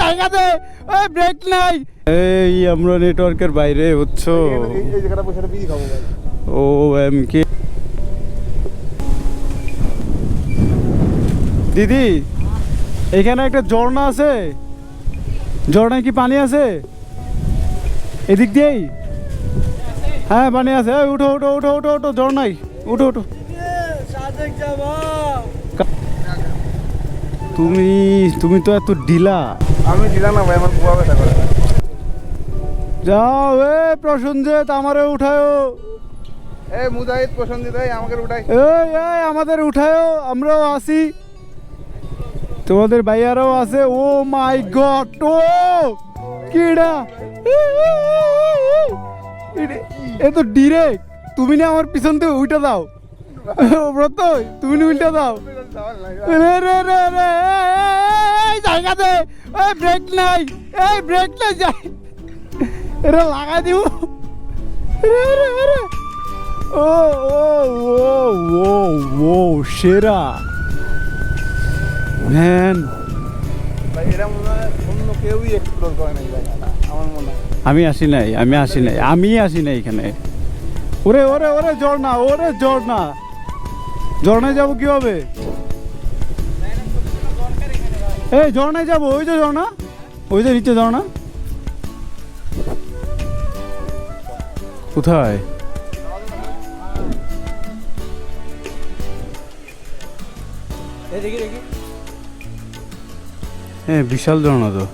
জায়গাতে ব্রেক নাই। এই আমরা নেটওয়ার্কের বাইরে ভাই। ও এম কে দিদি এখানে একটা ঝর্ণা আছে। ঝর্ণায় কি পানি আছে? এদিক দিয়েই? হ্যাঁ পানি আছে। উঠো উঠো উঠো উঠো উঠো ঝর্ণাই উঠো উঠো। তুমি তুমি তো এত ডিলা আমি দিলাম না ভাই আমার বুয়া ব্যথা করে। যাও এ প্রসঞ্জিত আমারে উঠায়ও এই মুজাহিদ পছন্দিত এই আমাকে উঠাই। এই এই আমাদের উঠায়ও আমরাও আসি। তোমাদের ভাইয়ারাও আছে ও মাই গড ও কিডা। এ তো ডিরেক্ট তুমি না আমার পিছন থেকে উল্টা দাও। ব্রত তুমি না উল্টা দাও। রে রে রে রে এই জায়গাতে এই ব্রেক নাই এই ব্রেক নাই যাই। এটা লাগাই দিব। রে রে রে। ও ও সেরা। ম্যান আমি আসি নাই আমি আসি নাই আমি আসি নাই এখানে। ওরে ওরে ওরে ঝর্ণা ওরে ঝর্ণা ঝর্ণায় যাব কি হবে এই ঝর্ণায় যাব ওই তো ঝর্ণা। ওই তো নিচে ঝর্ণা। কোথায়? হ্যাঁ বিশাল ঝর্ণা তো।